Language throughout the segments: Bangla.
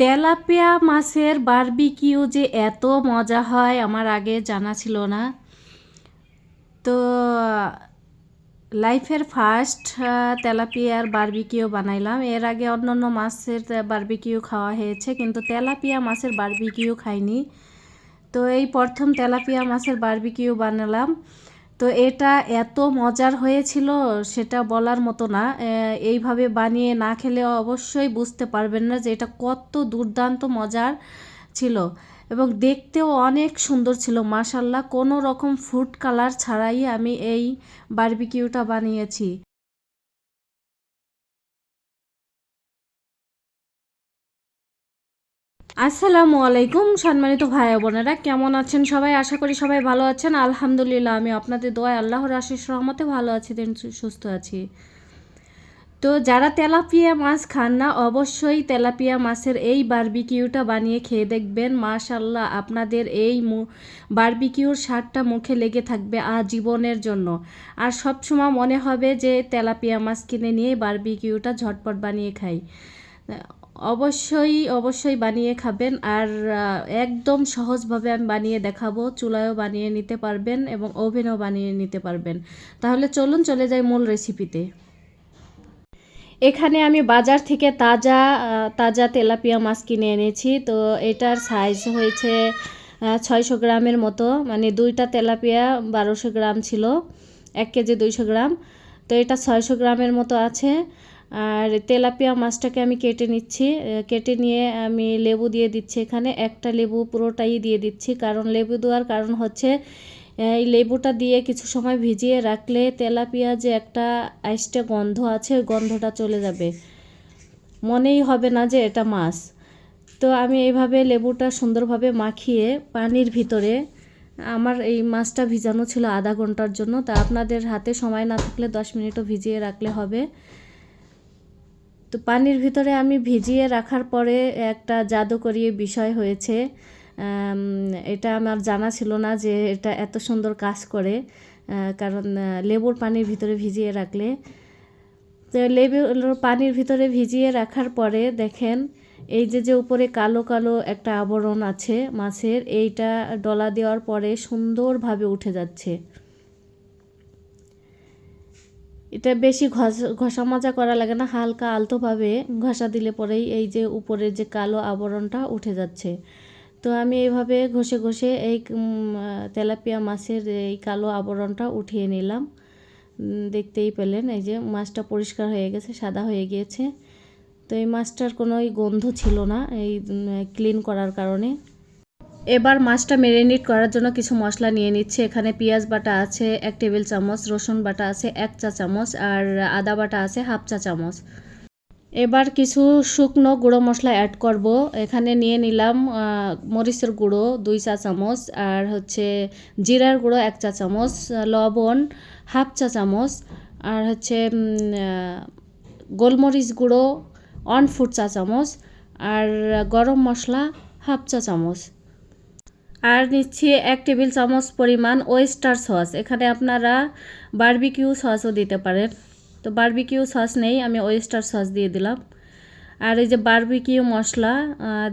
তেলাপিয়া মাছের বারবিকিউ যে এত মজা হয় আমার আগে জানা ছিল না। তো, লাইফের ফার্স্ট তেলাপিয়ার বারবিকিউ বানাইলাম। এর আগে অন্য অন্য মাছের বারবিকিউ খাওয়া হয়েছে, কিন্তু তেলাপিয়া মাছের বারবিকিউ খাইনি। তো, এই প্রথম তেলাপিয়া মাছের বারবিকিউ বানালাম। তো এটা এত মজার হয়েছিল সেটা বলার মতো না। এইভাবে বানিয়ে না খেলে অবশ্যই বুঝতে পারবেন না যে এটা কত দুর্দান্ত মজার ছিল এবং দেখতেও অনেক সুন্দর ছিল মাসাল্লাহ কোনো রকম ফুড কালার ছাড়াই আমি এই বারবিকিউটা বানিয়েছি। আসসালামু আলাইকুম সম্মানিত ভাই বোনেরা, কেমন আছেন সবাই? আশা করি সবাই ভালো আছেন। আলহামদুলিল্লাহ, আমি আপনাদের দোয়া আল্লাহর আশিস রহমতে ভালো আছি, দেন সুস্থ আছি। তো যারা তেলাপিয়া মাছ খান না, অবশ্যই তেলাপিয়া মাছের এই বারবিকিউটা বানিয়ে খেয়ে দেখবেন। মাশাল্লাহ আপনাদের এই বারবিকিউর স্বাদটা মুখে লেগে থাকবে আজীবনের জন্য। আর সবসময় মনে হবে যে তেলাপিয়া মাছ কিনে নিয়ে বারবিকিউটা ঝটপট বানিয়ে খাই। অবশ্যই অবশ্যই বানিয়ে খাবেন আর একদম সহজভাবে আমি বানিয়ে দেখাবো, চুলায়ও বানিয়ে নিতে পারবেন এবং ওভেনও বানিয়ে নিতে পারবেন। তাহলে চলুন চলে যাই মূল রেসিপিতে। এখানে আমি বাজার থেকে তাজা তাজা তেলাপিয়া মাছ কিনে এনেছি। তো এটার সাইজ হয়েছে ছয়শো গ্রামের মতো। মানে দুইটা তেলাপিয়া বারোশো গ্রাম ছিল, এক কেজি দুইশো গ্রাম। তো এটা ছয়শো গ্রামের মতো আছে। আর তেলাপিয়া মাছটাকে আমি কেটে নিচ্ছি কেটে নিয়ে আমি লেবু দিয়ে দিচ্ছি এখানে। একটা লেবু পুরোটাই দিয়ে দিচ্ছি, কারণ লেবু দেওয়ার কারণ হচ্ছে এই লেবুটা দিয়ে কিছু সময় ভিজিয়ে রাখলে তেলাপিয়া যে একটা আইসটা গন্ধ আছে, ওই গন্ধটা চলে যাবে। মনেই হবে না যে এটা মাছ। তো আমি এইভাবে লেবুটা সুন্দরভাবে মাখিয়ে পানির ভিতরে, আমার এই মাছটা ভিজানো ছিল আধা ঘণ্টার জন্য, তা আপনাদের হাতে সময় না থাকলে দশ মিনিটও ভিজিয়ে রাখলে হবে। তো পানির ভিতরে আমি ভিজিয়ে রাখার পরে একটা জাদুকরী বিষয় হয়েছে। এটা আমার জানা ছিল না যে এটা এত সুন্দর কাজ করে কারণ লেবুর পানির ভিতরে ভিজিয়ে রাখলে। তো লেবুর পানির ভিতরে ভিজিয়ে রাখার পরে দেখেন, এই যে যে উপরে কালো কালো একটা আবরণ আছে মাছের, এইটা ডলা দেওয়ার পরে সুন্দরভাবে উঠে যাচ্ছে। এটা বেশি ঘষ মাজা করা লাগে না, হালকা আলতোভাবে ঘষা দিলে পরেই এই যে উপরের যে কালো আবরণটা উঠে যাচ্ছে। তো আমি এইভাবে ঘষে ঘষে এই তেলাপিয়া মাছের এই কালো আবরণটা উঠিয়ে নিলাম। দেখতেই পেলেন, এই যে মাছটা পরিষ্কার হয়ে গেছে, সাদা হয়ে গিয়েছে। তো এই মাছটার কোনো গন্ধ ছিল না, এই ক্লিন করার কারণে। এবার মাছটা ম্যারিনেট করার জন্য কিছু মশলা নিয়ে নিচ্ছে। এখানে পেঁয়াজ বাটা আছে, এক টেবিল চামচ, রসুন বাটা আছে, এক চা চামচ, আর আদা বাটা আছে, হাফ চা চামচ। এবার কিছু শুকনো গুঁড়ো মশলা অ্যাড করব। এখানে নিয়ে নিলাম মরিচের গুঁড়ো দুই চা চামচ, আর হচ্ছে জিরার গুঁড়ো এক চা চামচ, লবণ হাফ চা চামচ, আর হচ্ছে গোলমরিচ গুঁড়ো ওয়ান ফুট চা চামচ, আর গরম মশলা হাফ চা চামচ। আর নিচ্ছি এক টেবিল চামচ পরিমাণ ওয়েস্টার সস। এখানে আপনারা বারবিকিউ সসও দিতে পারেন। তো বার্বিকিউ সস নেই, আমি ওয়েস্টার সস দিয়ে দিলাম। আর এই যে বার্বিকিউ মশলা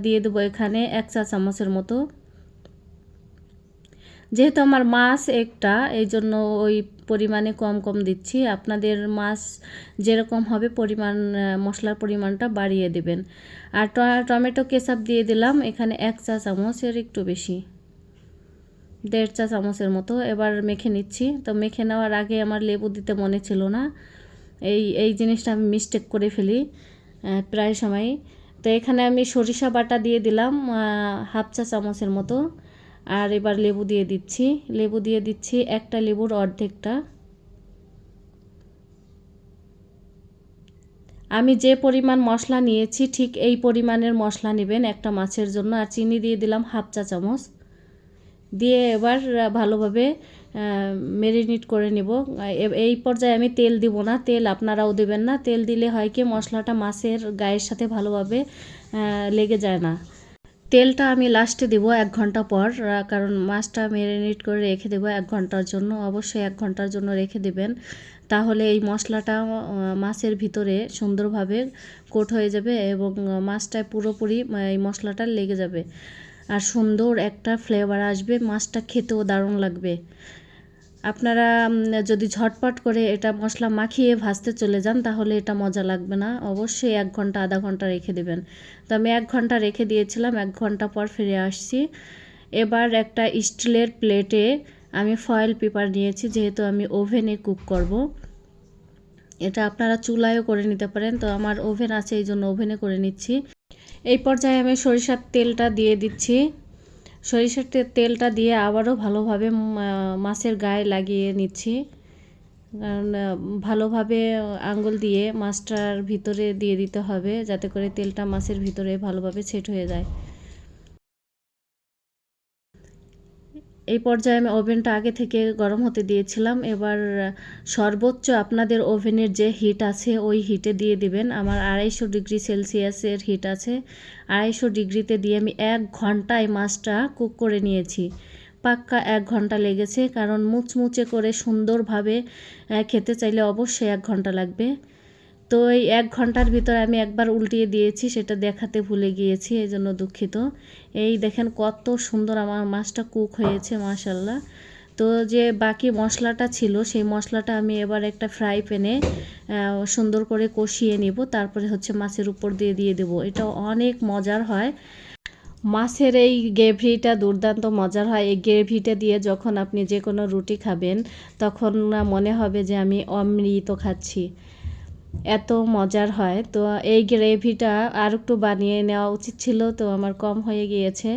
দিয়ে দেবো এখানে এক চা চামচের মতো। যেহেতু আমার মাছ একটা, এই জন্য ওই পরিমাণে কম কম দিচ্ছি। আপনাদের মাছ যেরকম হবে পরিমাণ মশলার পরিমাণটা বাড়িয়ে দেবেন। আর টমেটো কেচাপ দিয়ে দিলাম, এখানে এক চা চামচের একটু বেশি। দেড় চা চামচের মতো। এবার মেখে নিচ্ছি। তো মেখে নেওয়ার আগে আমার লেবু দিতে মনে ছিল না। এই এই জিনিসটা আমি মিস্টেক করে ফেলি প্রায় সময়। তো এখানে আমি সরিষা বাটা দিয়ে দিলাম হাফ চা চামচের মতো। আর এবার লেবু দিয়ে দিচ্ছি। লেবু দিয়ে দিচ্ছি একটা লেবুর অর্ধেকটা। আমি যে পরিমাণ মশলা নিয়েছি, ঠিক এই পরিমাণের মশলা নেবেন একটা মাছের জন্য। আর চিনি দিয়ে দিলাম হাফ চা চামচ। দিয়ে এবার ভালোভাবে মেরিনেট করে নিব। এই পর্যায়ে আমি তেল দিব না। তেল আপনারাও দেবেন না। তেল দিলে হয় কি, মশলাটা মাছের গায়ের সাথে ভালোভাবে লেগে যায় না। তেলটা আমি লাস্টে দেবো এক ঘণ্টা পর কারণ মাছটা ম্যারিনেট করে রেখে দেবো এক ঘণ্টার জন্য। অবশ্যই এক ঘণ্টার জন্য রেখে দেবেন। তাহলে এই মশলাটা মাছের ভিতরে সুন্দরভাবে কোট হয়ে যাবে এবং মাছটায় পুরোপুরি এই মশলাটা লেগে যাবে। আর সুন্দর একটা ফ্লেভার আসবে, মাছটা খেতেও দারুণ লাগবে। আপনারা যদি ঝটপট করে এটা মশলা মাখিয়ে ভাজতে চলে যান, তাহলে এটা মজা লাগবে না। অবশ্যই এক ঘণ্টা, আধা ঘণ্টা রেখে দেবেন। তো আমি এক ঘণ্টা রেখে দিয়েছিলাম, এক ঘণ্টা পর ফিরে আসছি। এবার একটা স্টিলের প্লেটে আমি ফয়েল পেপার নিয়েছি, যেহেতু আমি ওভেনে কুক করব। এটা আপনারা চুলায়ও করে নিতে পারেন। তো আমার ওভেন আছে, এই জন্য ওভেনে করে নিচ্ছি। এই পর্যায়ে আমি সরিষার তেলটা দিয়ে দিচ্ছি। সরিষার তেলটা দিয়ে আবারও ভালোভাবে মাছের গায়ে লাগিয়ে নিচ্ছি। কারণ ভালোভাবে আঙ্গুল দিয়ে মাছটার ভিতরে দিয়ে দিতে হবে, যাতে করে তেলটা মাছের ভিতরে ভালোভাবে সেট হয়ে যায়। এই পর্যায়ে আমি ওভেনটা আগে থেকে গরম হতে দিয়েছিলাম। এবার সর্বোচ্চ আপনাদের ওভেনের যে হিট আছে, ওই হিটে দিয়ে দিবেন। আমার আড়াইশো ডিগ্রি সেলসিয়াসের হিট আছে। আড়াইশো ডিগ্রিতে দিয়ে আমি এক ঘন্টায় মাছটা কুক করে নিয়েছি। পাক্কা এক ঘণ্টা লেগেছে, কারণ মুচমুচে করে সুন্দরভাবে খেতে চাইলে অবশ্যই এক ঘণ্টা লাগবে। তো এই এক ঘণ্টার ভিতরে আমি একবার উল্টিয়ে দিয়েছি, সেটা দেখাতে ভুলে গিয়েছি, এই জন্য দুঃখিত। এই দেখেন কত সুন্দর আমার মাছটা কুক হয়েছে মাশাল্লাহ তো যে বাকি মশলাটা ছিল, সেই মশলাটা আমি এবার একটা ফ্রাই প্যানে সুন্দর করে কষিয়ে নিব, তারপরে হচ্ছে মাছের উপর দিয়ে দিয়ে দেব। এটা অনেক মজার হয়। মাছের এই গ্রেভিটা দুর্দান্ত মজার হয়। এই গ্রেভিটা দিয়ে যখন আপনি যে কোনো রুটি খাবেন, তখন মনে হবে যে আমি অমৃত খাচ্ছি। এত মজার হয়। তো এই গ্রেভিটা আর একটু বানিয়ে নেওয়া উচিত ছিল, তো আমার কম হয়ে গিয়েছে।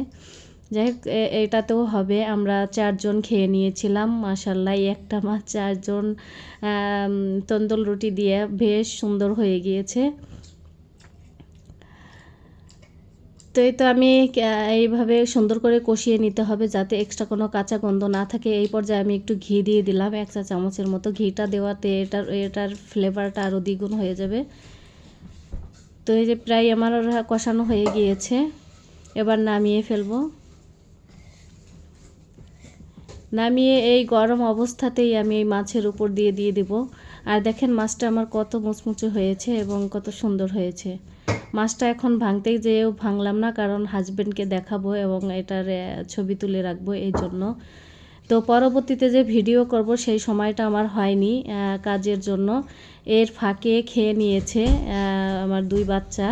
যাই হোক এটাতেও হবে। আমরা চারজন খেয়ে নিয়েছিলাম। মাসাল্লাহ একটা মাছ চারজন তন্দুল রুটি দিয়ে বেশ সুন্দর হয়ে গিয়েছে। তো এই তো আমি এইভাবে সুন্দর করে কষিয়ে নিতে হবে যাতে এক্সট্রা কোনো কাঁচা গন্ধ না থাকে। এই পর্যায়ে আমি একটু ঘি দিয়ে দিলাম, এক চা চামচের মতো। ঘিটা দেওয়াতে এটার এটার ফ্লেভারটা আরও দ্বিগুণ হয়ে যাবে। তো এই যে প্রায় আমার কষানো হয়ে গিয়েছে। এবার নামিয়ে ফেলব। নামিয়ে এই গরম অবস্থাতেই আমি এই মাছের উপর দিয়ে দিয়ে দিব। আর দেখেন মাছটা আমার কত মুচমুচে হয়েছে এবং কত সুন্দর হয়েছে। মাছটা এখন ভাঙতেই যেয়েও ভাঙলাম না, কারণ হাজব্যান্ডকে দেখাবো এবং এটার ছবি তুলে রাখব এই জন্য। তো পরবর্তীতে যে ভিডিও করব সেই সময়টা আমার হয়নি কাজের জন্য। এর ফাঁকে খেয়ে নিয়েছে আমার দুই বাচ্চা।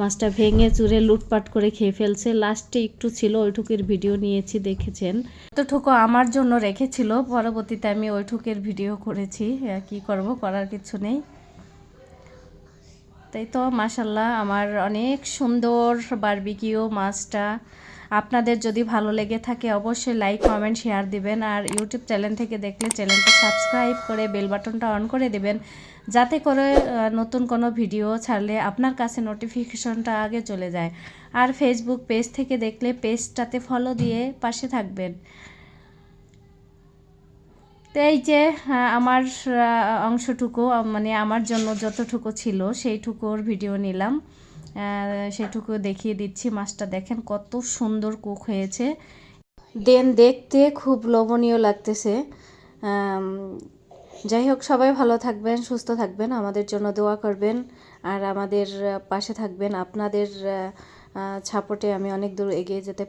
মাছটা ভেঙে চুরে লুটপাট করে খেয়ে ফেলছে। লাস্টে একটু ছিল, ওইটুকুর ভিডিও নিয়েছি, দেখেছেন। এতটুকু আমার জন্য রেখেছিল, পরবর্তীতে আমি ওইটুকের ভিডিও করেছি কি করব, করার কিছু নেই। তাই তো মাসাল্লাহ আমার অনেক সুন্দর বারবিকিউ মাছটা। আপনাদের যদি ভালো লেগে থাকে, অবশ্যই লাইক কমেন্ট শেয়ার দিবেন। আর ইউটিউব চ্যানেল থেকে দেখলে চ্যানেলটা সাবস্ক্রাইব করে বেল বাটনটা অন করে দেবেন। যাতে করে নতুন কোনো ভিডিও ছাড়লে আপনার কাছে নোটিফিকেশনটা আগে চলে যায়। আর ফেসবুক পেজ থেকে দেখলে পেজটাতে ফলো দিয়ে পাশে থাকবেন। তো এই যে আমার অংশটুকু মানে আমার জন্য যতটুকু ছিল সেইটুকুর ভিডিও নিলাম। সেটুকু দেখিয়ে দিচ্ছি। মাছটা দেখেন কত সুন্দর কুক হয়েছে। দেন দেখতে খুব লোভনীয় লাগতেছে। যাই হোক, সবাই ভালো থাকবেন, সুস্থ থাকবেন, আমাদের জন্য দোয়া করবেন। আর আমাদের পাশে থাকবেন। আপনাদের সাপোর্টে আমি অনেক দূর এগিয়ে যেতে